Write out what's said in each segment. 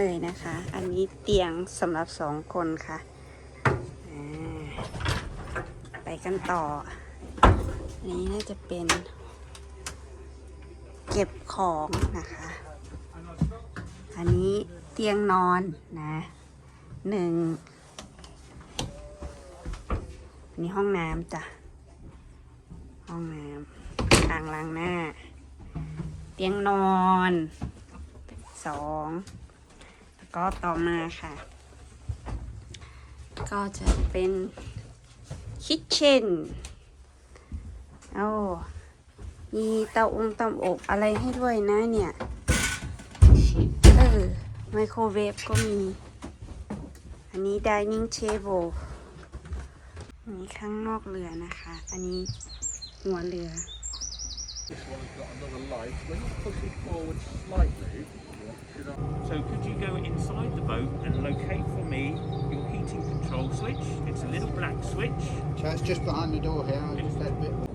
เลยนะคะ อันนี้เตียงสำหรับสองคนค่ะอ่าไปกันต่อ อันนี้น่าจะเป็น เก็บของนะคะ อันนี้เตียงนอนนะหนึ่งอันนี้ห้องน้ำจ้ะ ห้องน้ำอ่างล้างหน้า เตียงนอนสอง ก็ต่อมาค่ะ ก็จะเป็นคิทเช่นโอ้มีเตาองเตาอบอะไรให้ด้วยนะเนี่ย เออ ไมโครเวฟก็มี อันนี้ dining table นี่ข้างนอกเรือนะคะ อันนี้หัวเรือ This one's got another light. When you push it forward slightly. So could you go inside the boat and locate for me your heating control switch? It's a little black switch. So it's just behind the door here.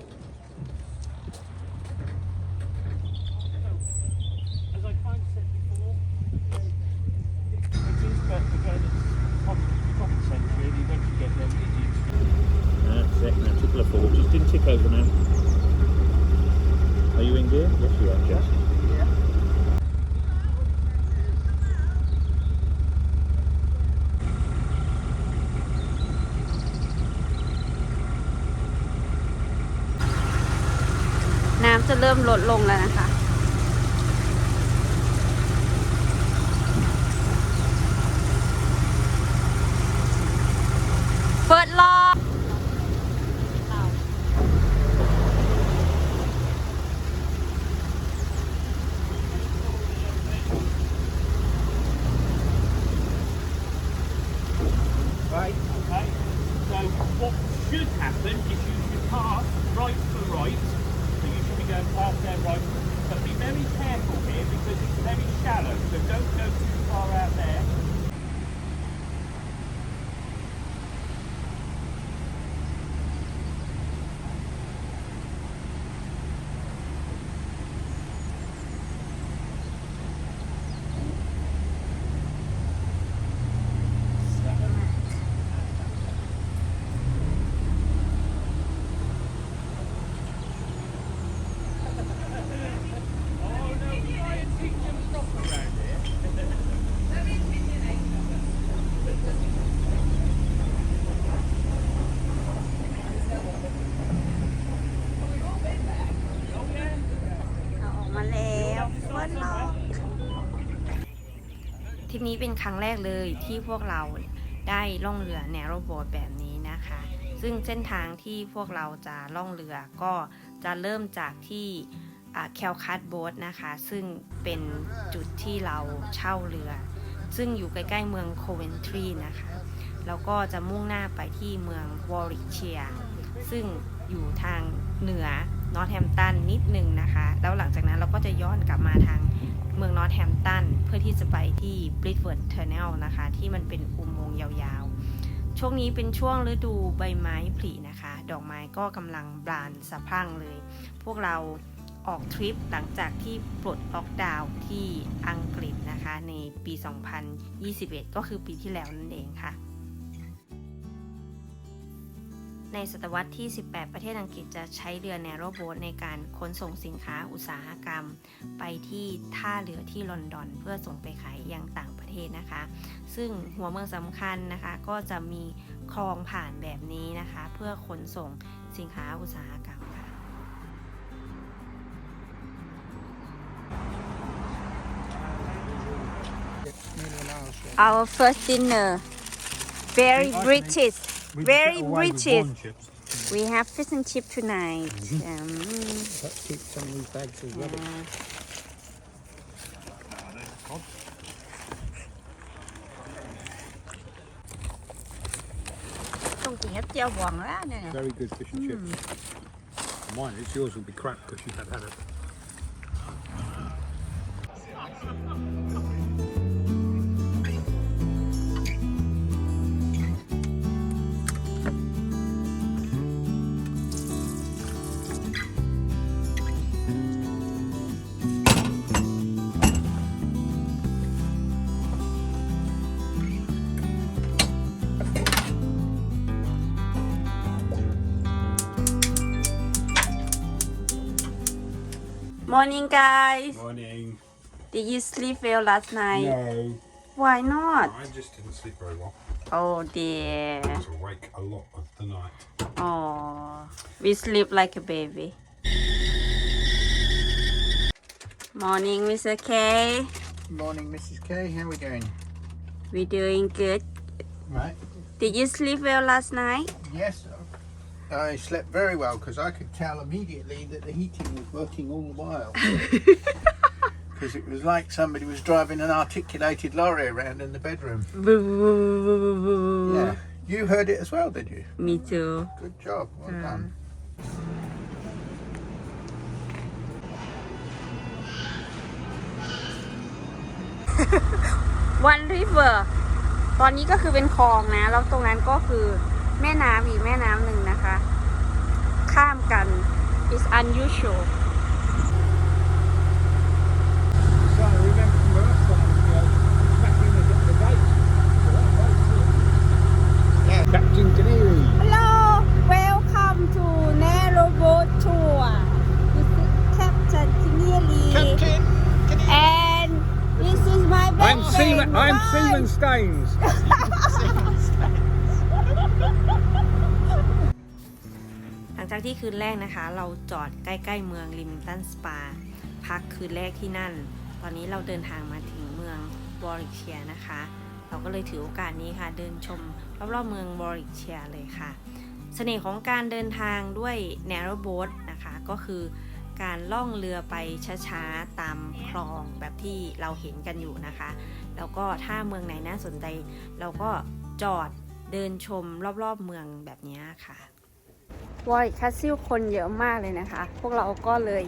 ิปนี้เป็นครั้งแรกเลยที่พวกเราได้ล่องเรือ narrow boat แบบนี้นะคะ ซึ่งเส้นทางที่พวกเราจะล่องเรือก็จะเริ่มจากที่แคลคัตโบ๊ทนะคะ ซึ่งเป็นจุดที่เราเช่าเรือ ซึ่งอยู่ใกล้ๆเมืองโคเวนทรีนะคะ แล้วก็จะมุ่งหน้าไปที่เมืองวอริเชีย ซึ่งอยู่ทางเหนือนอตแฮมตันนิดหนึ่งนะคะ แล้วหลังจากนั้นเราก็จะย้อนกลับมาทาง เมืองนอตแฮมตันเพื่อที่จะไปที่บริดเวิร์ดเทอร์เนลนะคะ ที่มันเป็นอุโมงค์ยาวๆ ช่วงนี้เป็นช่วงฤดูใบไม้ผลินะคะ ดอกไม้ก็กำลังบานสะพรั่งเลย พวกเราออกทริปหลังจากที่ปลดล็อกดาวน์ที่อังกฤษนะคะ ในปี 2021 ก็คือปีที่แล้วนั่นเองค่ะ ในศตวรรษที่ 18 ประเทศอังกฤษจะใช้เรือ Narrow Boat ในการขนส่งสินค้าอุตสาหกรรม ไปที่ท่าเรือที่ลอนดอน เพื่อส่งไปขายยังต่างประเทศนะคะ ซึ่งหัวเมืองสำคัญนะคะ ก็จะมีคลองผ่านแบบนี้นะคะ เพื่อขนส่งสินค้าอุตสาหกรรมค่ะ Nearly an hour, so. Our first dinner very I think British We very get away with British one chips. we have fish and chip tonight Mm-hmm. um, Let's keep some of these bags as ready. yeah. ต้องกินกับเจียวบองแล้วเนี่ย Very good fish and chips. Mine is. Yours will be crap because you have had it. Morning guys Morning. Did you sleep well last night No. Why not I just didn't sleep very well. Oh dear I was awake a lot of the night. Oh we sleep like a baby Morning Mr. K Morning, Mrs. K. How are we doing? We're doing good Right. Did you sleep well last night Yes, I slept very well because I could tell immediately that the heating was working all the while. Because it was like somebody was driving an articulated lorry around in the bedroom. Yeah. You heard it as well, did you? Me too Good job. Well done. วันริเวอร์ตอนนี้ก็คือเป็นคลองนะ แล้วตรงนั้นก็คือ แม่น้ำอีกแม่น้ำหนึ่งนะคะ ข้ามกัน is unusual So I remember from last time, you know, back in the, the boat. Captain Canary. Hello welcome to narrow boat tour this is Captain Kinneary Captain, can you and this is my best I'm Seaman. friend I'm Bye. Seaman Staines. จากที่คืนแรกนะคะ เราจอดใกล้ๆเมืองลิมิงตันสปา พักคืนแรกที่นั่น ตอนนี้เราเดินทางมาถึงเมืองวอริเชียนะคะ เราก็เลยถือโอกาสนี้ค่ะ เดินชมรอบๆเมืองวอริเชียเลยค่ะ เสน่ห์ของการเดินทางด้วย narrow boat นะคะก็คือการล่องเรือไปช้าๆ ตามคลองแบบที่เราเห็นกันอยู่นะคะ แล้วก็ถ้าเมืองไหนน่าสนใจ เราก็จอดเดินชมรอบๆเมืองแบบนี้ค่ะ วอริคัสซิลคนเยอะมากเลยนะคะ พวกเราก็เลย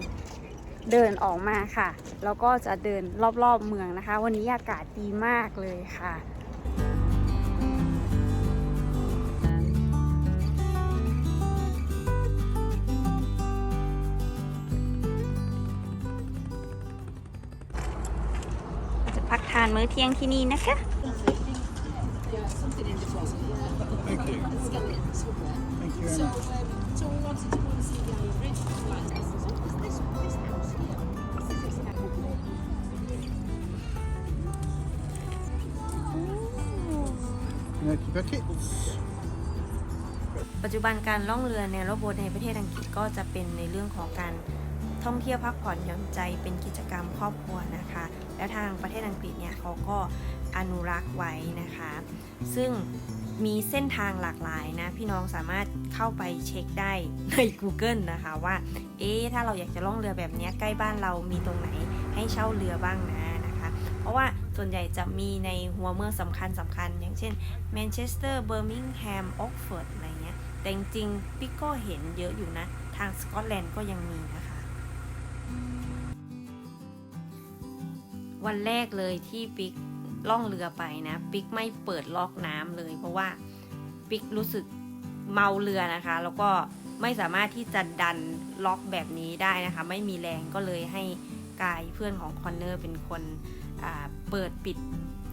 เดินออกมาค่ะ แล้วก็จะเดินรอบๆเมืองนะคะ วันนี้อากาศดีมากเลยค่ะจะพักทานมื้อเที่ยงที่นี่นะคะ ปัจจุบันการล่องเรือในรถโบ๊ทในประเทศอังกฤษก็จะเป็นในเรื่องของการท่องเที่ยวพักผ่อนหย่อนใจเป็นกิจกรรมครอบครัวนะคะ และทางประเทศอังกฤษเนี่ยเขาก็อนุรักษ์ไว้นะคะ ซึ่งมีเส้นทางหลากหลายนะ พี่น้องสามารถเข้าไปเช็คได้ใน Google นะคะว่า เอ๊ะถ้าเราอยากจะล่องเรือแบบนี้ใกล้บ้านเรามีตรงไหนให้เช่าเรือบ้างนะนะคะ เพราะว่าส่วนใหญ่จะมีในหัวเมืองสำคัญสำคัญ อย่างเช่นแมนเชสเตอร์เบอร์มิงแฮมออกฟอร์ด แต่จริงๆปิ๊กก็เห็นเยอะอยู่นะ ทางสกอตแลนด์ก็ยังมีนะคะ วันแรกเลยที่ปิ๊กล่องเรือไปนะ ปิ๊กไม่เปิดล็อกน้ำเลย เพราะว่าปิ๊กรู้สึกเมาเรือนะคะ แล้วก็ไม่สามารถที่จะดันล็อกแบบนี้ได้นะคะ ไม่มีแรงก็เลยให้กายเพื่อนของคอนเนอร์เป็นคนเปิดปิด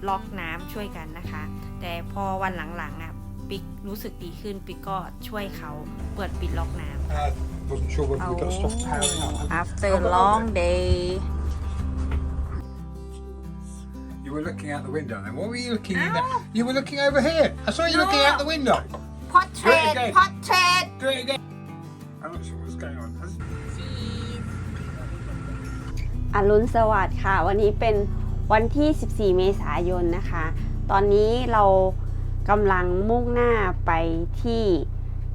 ล็อกน้ำช่วยกันนะคะ แต่พอวันหลังๆอะ ปิ๊กรู้สึกดีขึ้นปิ๊กก็ช่วยเขาเปิดปิดล็อกน้ำ Uh, wasn't sure whether we got to stop powering up. after long day You were looking out the window then. What were you looking at? You were looking over here. I saw you looking out the window. portrait again. portrait Do it again. I'm not sure what's going on. อรุณสวัสดิ์ค่ะ วันนี้เป็นวันที่ 14 เมษายนนะคะ ตอนนี้เรา กำลังมุ่งหน้าไปที่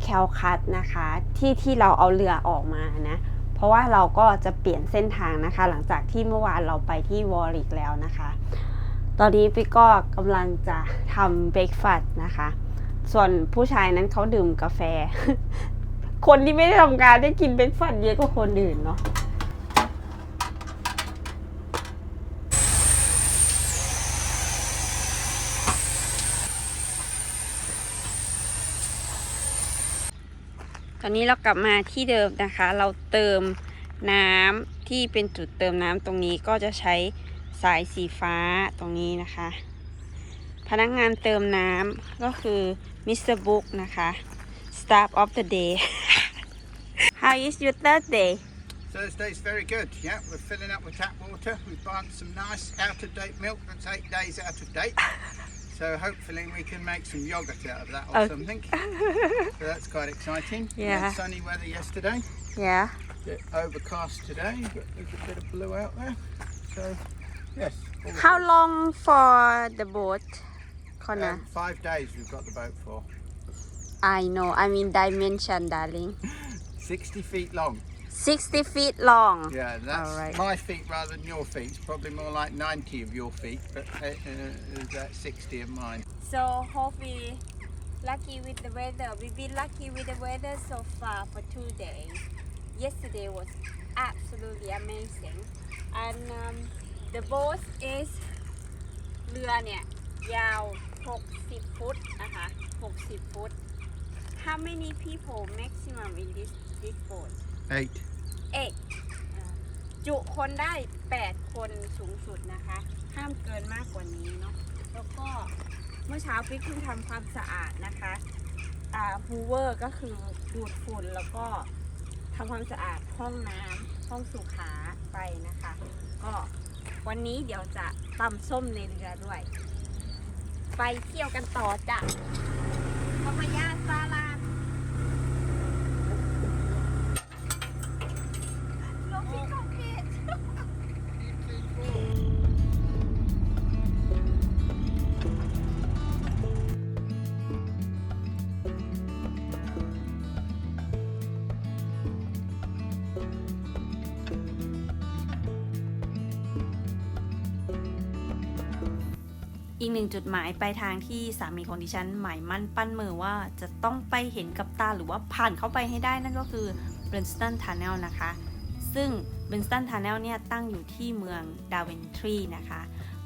แคลคัตนะคะ ที่ที่เราเอาเรือออกมานะ เพราะว่าเราก็จะเปลี่ยนเส้นทางนะคะ หลังจากที่เมื่อวานเราไปที่วอริกแล้วนะคะ ตอนนี้พี่ก็กำลังจะทำเบรกฟาสต์นะคะ ส่วนผู้ชายนั้นเขาดื่มกาแฟ คนที่ไม่ได้ทำงานได้กินเบรกฟาสต์เยอะกว่าคนอื่นเนาะ อนนี้เรากลับมาที่เดิมนะคะ เราเติมน้ำที่เป็นจุดเติมน้ำตรงนี้ก็จะใช้สายสีฟ้าตรงนี้นะคะ พนักงานเติมน้ำก็คือมิสเตอร์บุ๊กนะคะ Staff of the day How is your third day Thursday's very good. Yeah, we're filling up with tap water. We've bought some nice out of date milk that's eight days out of date. So hopefully we can make some yogurt out of that or Okay. something. So that's quite exciting. Yeah. sunny weather yesterday. yeah Bit overcast today, but there's a bit of blue out there. So yes. how good. long for the boat Connor Um, five days we've got the boat for. I know I mean dimension darling 60 feet long. 60 feet long Yeah, that's Alright. my feet rather than your feet. It's probably more like 90 of your feet, but uh, uh, that's 60 of mine. So hope we lucky with the weather. We've been lucky with the weather so far for two days. Yesterday was absolutely amazing. And um, the boat is เรือเนี่ยยาว 60 ฟุตนะคะ 60 ฟุต How many people maximum in this this boat Eight. เอกจุคนได้ 8 คนสูงสุดนะคะ ห้ามเกินมากกว่านี้เนาะแล้วก็เมื่อเช้าปิ๊กเพิ่งทำความสะอาดนะคะอ่าฮูเวอร์ก็คือดูดฝุ่นแล้วก็ทำความสะอาดห้องน้ำห้องสุขาไปนะคะ ก็วันนี้เดี๋ยวจะตำส้มในเรือด้วย ไปเที่ยวกันต่อจ้ะธรรมยาซาลา จุดหมายปลายทางที่สามีของดิฉันหมายมั่นปั้นมือว่าจะต้องไปเห็นกับตาหรือว่าผ่านเข้าไปให้ได้นั่นก็คือ b r i n s t o n Tunnel นะคะ ซึ่ง b r i n s t o n Tunnel เนี่ยตั้งอยู่ที่เมืองดาเวนทรีนะคะ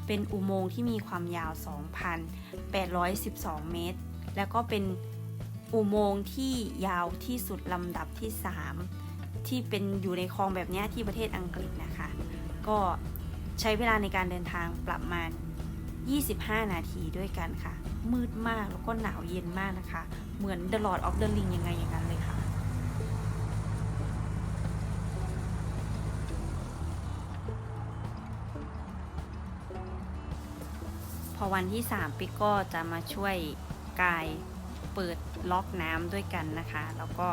เป็นอุโมงค์ที่มีความยาว 2,812 เมตร แล้วก็เป็นอุโมงค์ที่ยาวที่สุดลำดับที่ 3 ที่เป็นอยู่ในคลองแบบนี้ที่ประเทศอังกฤษนะคะ ก็ใช้เวลาในการเดินทางประมาณ 25 นาทีด้วยกันค่ะ มืดมากแล้วก็หนาวเย็นมากนะคะ เหมือน The Lord of the Ring ยังไงอย่างนั้นเลยค่ะ พอวันที่ 3 ปิกก็จะมาช่วยกายเปิดล็อกน้ำด้วยกันนะคะ แล้วก็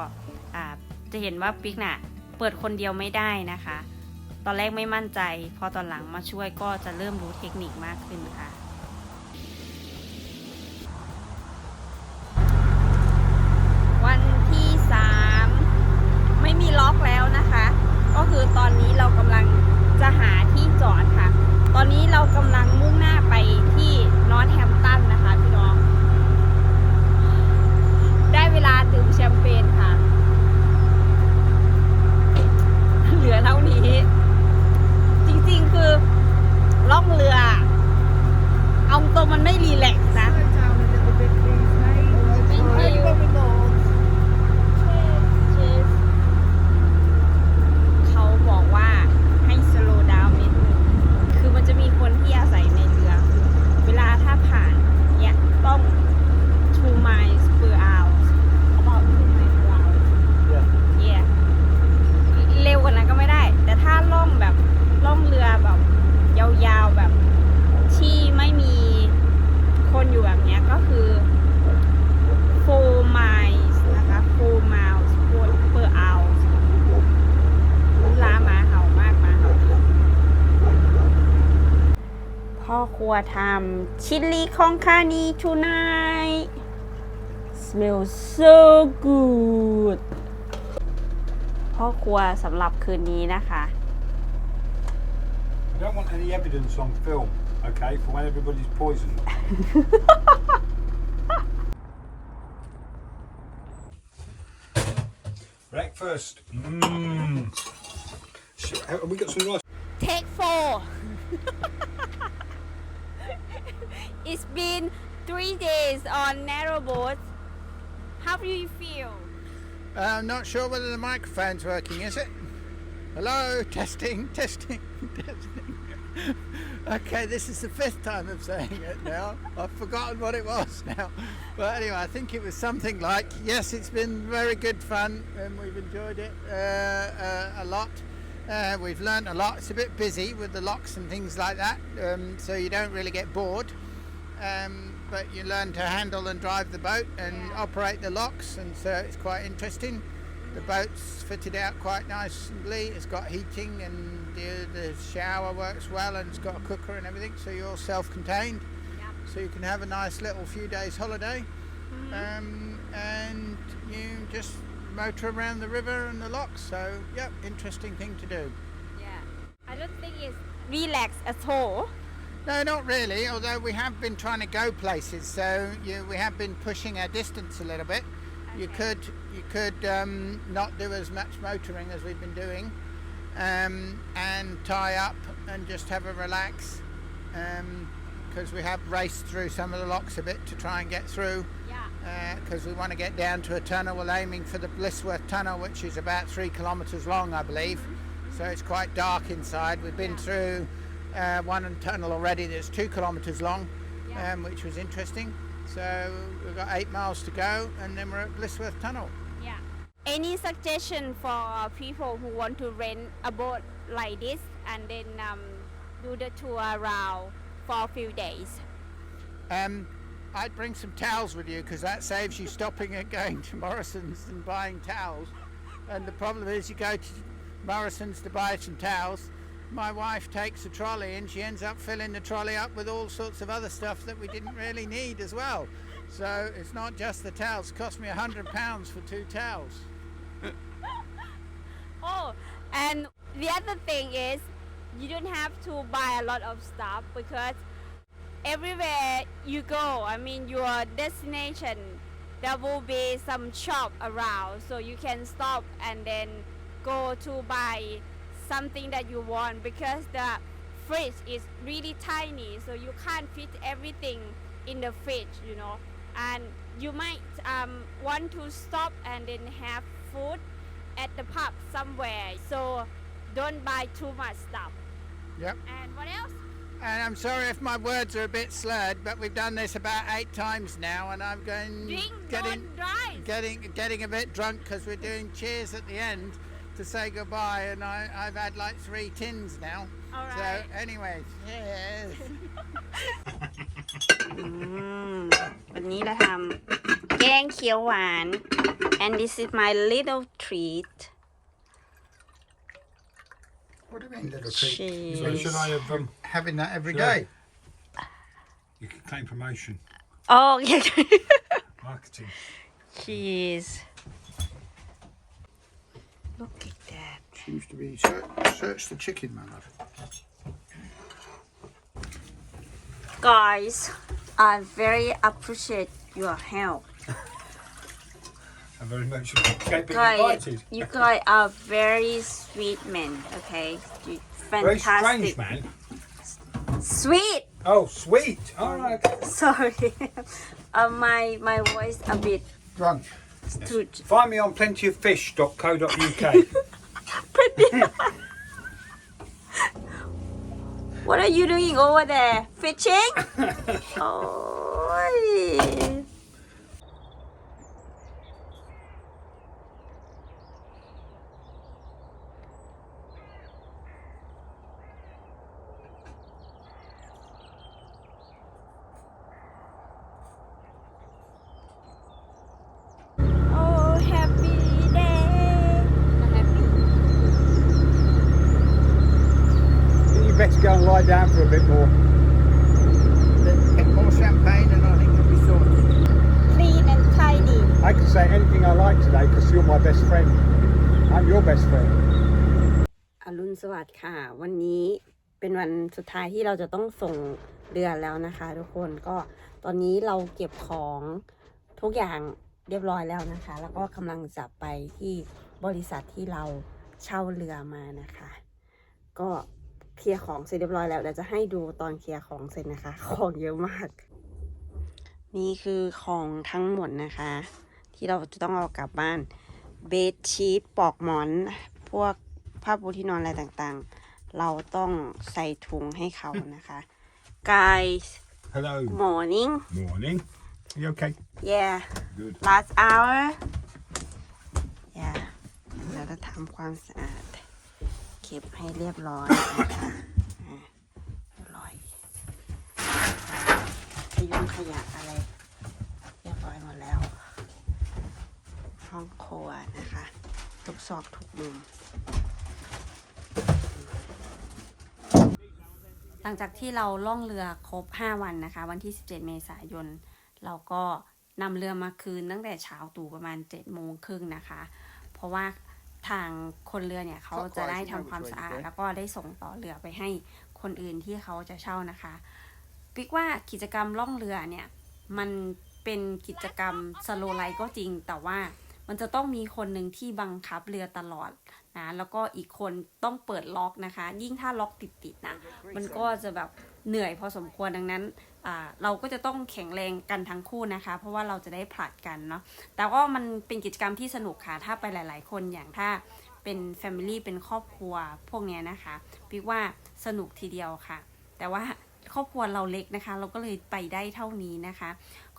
จะเห็นว่าปิกน่ะเปิดคนเดียวไม่ได้นะคะตอนแรกไม่มั่นใจ พอตอนหลังมาช่วยก็จะเริ่มรู้เทคนิคมากขึ้นค่ะ วันที่ 3 ไม่มีล็อกแล้วนะคะ ก็คือตอนนี้เรากำลังจะหาที่จอดค่ะ ตอนนี้เรากำลังมุ่งหน้าไปที่นอตแฮมตันนะคะพี่น้อง ได้เวลาดื่มแชมเปญค่ะ เหลือเท่านี้ จริงๆคือล่องเรือ เอาตรงมันไม่รีแลกซ์นะ Thank you เขาบอกว่าให้ slow down นิดนึง คือมันจะมีคนที่อาศัยในเรือ เวลาถ้าผ่านเนี่ยต้อง two miles per hour about two miles per hour yeah เร็วกว่านั้นก็ไม่ได้ แต่ถ้าล่องแบบล่องเรือแบบ ยาวๆแบบที่ไม่มีคนอยู่แบบเนี้ยก็คือ four miles นะคะ four miles per per hour ลาหมาเห่ามากหมาเห่า พ่อครัวทำชิลลี่ของคานี tonight smells so good พ่อครัวสำหรับคืนนี้นะคะ I don't want any evidence on film, okay, for when everybody's poisoned. Breakfast. Mmm. Have we got some rice? Take four. It's been three days on narrow boat. How do you feel? Uh, I'm not sure whether the microphone's working, is it? Hello, testing, testing, testing. okay, this is the fifth time of saying it now. I've forgotten what it was now. But anyway, I think it was something like yes, it's been very good fun and we've enjoyed it uh, uh, a lot. Uh, we've learnt a lot. It's a bit busy with the locks and things like that, um, so you don't really get bored. Um, but you learn to handle and drive the boat and operate the locks, and so it's quite interesting. The boat's fitted out quite nicely. It's got heating, and the, the shower works well, and it's got a cooker and everything. So you're self-contained, so you can have a nice little few days holiday, um, and you just motor around the river and the locks. So, yep, interesting thing to do. Yeah. I don't think it's relaxed at all. No, not really. Although we have been trying to go places, so you, we have been pushing our distance a little bit. You could you could um, not do as much motoring as we've been doing, um, and tie up and just have a relax, because we have raced through some of the locks a bit to try and get through. Yeah. Because we want to get down to a tunnel. We're aiming for the Blissworth Tunnel, which is about three kilometres long, I believe. So it's quite dark inside. We've been through uh, one tunnel already that's two kilometres long, Yeah. um, which was interesting. So we've got eight miles to go, and then we're at Blissworth Tunnel. Yeah. Any suggestion for people who want to rent a boat like this and then um, do the tour around for a few days? Um, I'd bring some towels with you because that saves you stopping and going to Morrison's and buying towels. And the problem is, you go to Morrison's to buy some towels. My wife takes a trolley and she ends up filling the trolley up with all sorts of other stuff that we didn't really need as well. So it's not just the towels. It cost me a hundred pounds for two towels. Oh, and the other thing is you don't have to buy a lot of stuff because everywhere you go, I mean your destination, there will be some shop around, so you can stop and then go to buy something that you want because the fridge is really tiny, so you can't fit everything in the fridge, you know. And you might um, want to stop and then have food at the pub somewhere. So don't buy too much stuff. Yep. And what else? And I'm sorry if my words are a bit slurred, but we've done this about eight times now, and I'm going Drink, getting getting getting a bit drunk because we're doing cheers at the end to say goodbye, and I, I've had like three tins now. All So, right. anyways, yes. อืมวันนี้เราทำแกงเขียวหวาน and this is my little treat What do you mean, little treat? Cheese. So should I have um, having that every Yeah. day. you can claim promotion, โอเค marketing. cheese look at that Seems to be search, search the chicken, my love. guys I very appreciate your help I very much appreciate being guys invited. you guys are very sweet men okay you Very fantastic strange, man. sweet Oh, sweet. All right. sorry uh, my my voice a bit Drunk. Too Find me on plentyoffish.co.uk. What are you doing over there? Fishing? Oh, better go and lie down for a bit more. Get more champagne, and I think it'll be sorted. Clean and tidy. I can say anything I like today because you're my best friend. I'm your best friend. อรุณสวัสดิ์ค่ะ วันนี้เป็นวันสุดท้ายที่เราจะต้องส่งเรือแล้วนะคะทุกคนก็ตอนนี้เราเก็บของทุกอย่างเรียบร้อยแล้วนะคะ แล้วก็กำลังจะไปที่บริษัทที่เราเช่าเรือมานะคะ ก็ เคลียร์ของเสร็จเรียบร้อยแล้วเดี๋ยวจะให้ดูตอนเคลียร์ของเสร็จนะคะ ของเยอะมาก นี่คือของทั้งหมดนะคะ ที่เราจะต้องเอากลับบ้านเบดชีตปลอกหมอน พวกผ้าปูที่นอนอะไรต่างๆ เราต้องใส่ถุงให้เขานะคะ guys Hello. morning Morning. Are you okay? yeah Good. last hour yeah เราจะทำความสะอาดโอเค ก็บให้เรียบร้อยนะคะอะเรียบร้อยขยงขยะอะไร เรียบร้อยหมดแล้ว ห้องครัวนะคะ ทุกซอกทุกมุมหลังจากที่เราล่องเรือครบ 5 วันนะคะ วันที่ 17 เมษายน เราก็นำเรือมาคืนตั้งแต่เช้าตู่ประมาณ7โมงครึ่งนะคะ เพราะว่า ทางคนเรือเนี่ยเขาจะได้ทำความสะอาด แล้วก็ได้ส่งต่อเรือไปให้คนอื่นที่เขาจะเช่านะคะปิกว่ากิจกรรมล่องเรือเนี่ยมันเป็นกิจกรรมสโลไลก็จริง แต่ว่ามันจะต้องมีคนหนึ่งที่บังคับเรือตลอดนะแล้วก็อีกคนต้องเปิดล็อกนะคะ ยิ่งถ้าล็อกติดๆนะมันก็จะแบบเหนื่อยพอสมควรดังนั้นอ่า เราก็จะต้องแข็งแรงกันทั้งคู่นะคะ เพราะว่าเราจะได้ผลัดกันเนาะแต่ว่ามันเป็นกิจกรรมที่สนุกค่ะถ้าไปหลาย ๆ คนอย่างถ้าเป็น Family เป็นครอบครัวพวกเนี้ยนะคะพี่ว่าสนุกทีเดียวค่ะ แต่ว่าครอบครัวเราเล็กนะคะ เราก็เลยไปได้เท่านี้นะคะ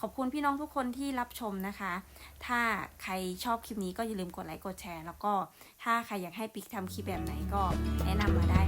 ขอบคุณพี่น้องทุกคนที่รับชมนะคะ ถ้าใครชอบคลิปนี้ก็อย่าลืมกดไลค์กดแชร์ แล้วก็ถ้าใครอยากให้ปิ๊กทำคลิปแบบไหนก็แนะนำมาได้